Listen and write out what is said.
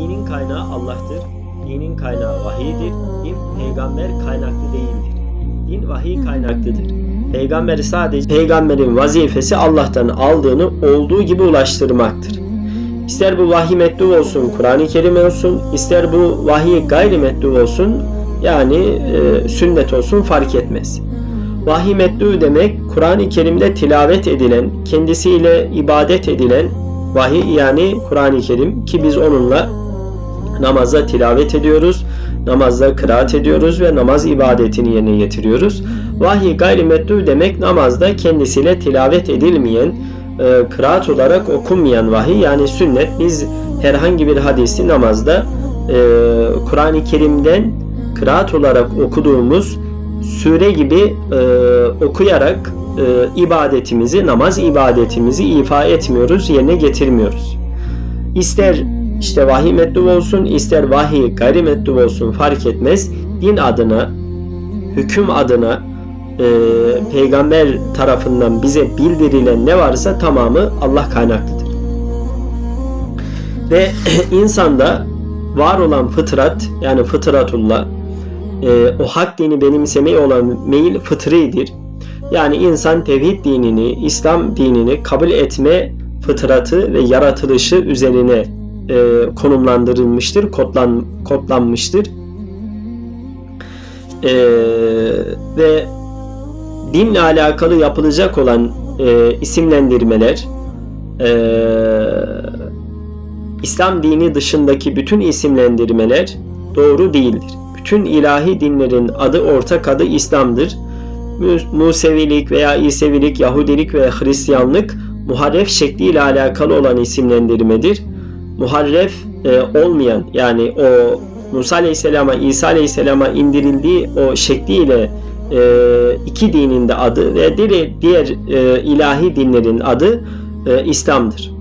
Dinin kaynağı Allah'tır. Dinin kaynağı vahiydir. Din peygamber kaynaklı değildir. Din vahiy kaynaklıdır. Peygamberi sadece peygamberin vazifesi Allah'tan aldığını olduğu gibi ulaştırmaktır. İster bu vahiy metlu olsun, Kur'an-ı Kerim olsun, ister bu vahiy gayri metlu olsun, yani e, sünnet olsun fark etmez. Vahiy metlu demek Kur'an-ı Kerim'de tilavet edilen, kendisiyle ibadet edilen vahiy yani Kur'an-ı Kerim ki biz onunla namazda tilavet ediyoruz, namazda kıraat ediyoruz ve namaz ibadetini yerine getiriyoruz. Vahiy gayrimetlu demek namazda kendisiyle tilavet edilmeyen, e, kıraat olarak okunmayan vahiy yani sünnet. Biz herhangi bir hadisi namazda e, Kur'an-ı Kerim'den kıraat olarak okuduğumuz sure gibi e, okuyarak e, ibadetimizi, namaz ibadetimizi ifa etmiyoruz, yerine getirmiyoruz. İster işte vahiy metlu olsun, ister vahiy gayrimetlu olsun fark etmez. Din adına, hüküm adına e, peygamber tarafından bize bildirilen ne varsa tamamı Allah kaynaklıdır. Ve insanda var olan fıtrat yani fıtratullah e, o hak dini benimsemeye olan meyil fıtridir. Yani insan tevhid dinini, İslam dinini kabul etme fıtratı ve yaratılışı üzerine e, konumlandırılmıştır, kodlan, kodlanmıştır. E, ve dinle alakalı yapılacak olan e, isimlendirmeler e, İslam dini dışındaki bütün isimlendirmeler doğru değildir. Bütün ilahi dinlerin adı ortak adı İslam'dır. Musevilik veya İsevilik, Yahudilik ve Hristiyanlık muharref şekliyle alakalı olan isimlendirmedir. Muharref e, olmayan yani o Musa Aleyhisselam'a, İsa Aleyhisselam'a indirildiği o şekliyle e, iki dinin de adı ve diğer, diğer e, ilahi dinlerin adı e, İslam'dır.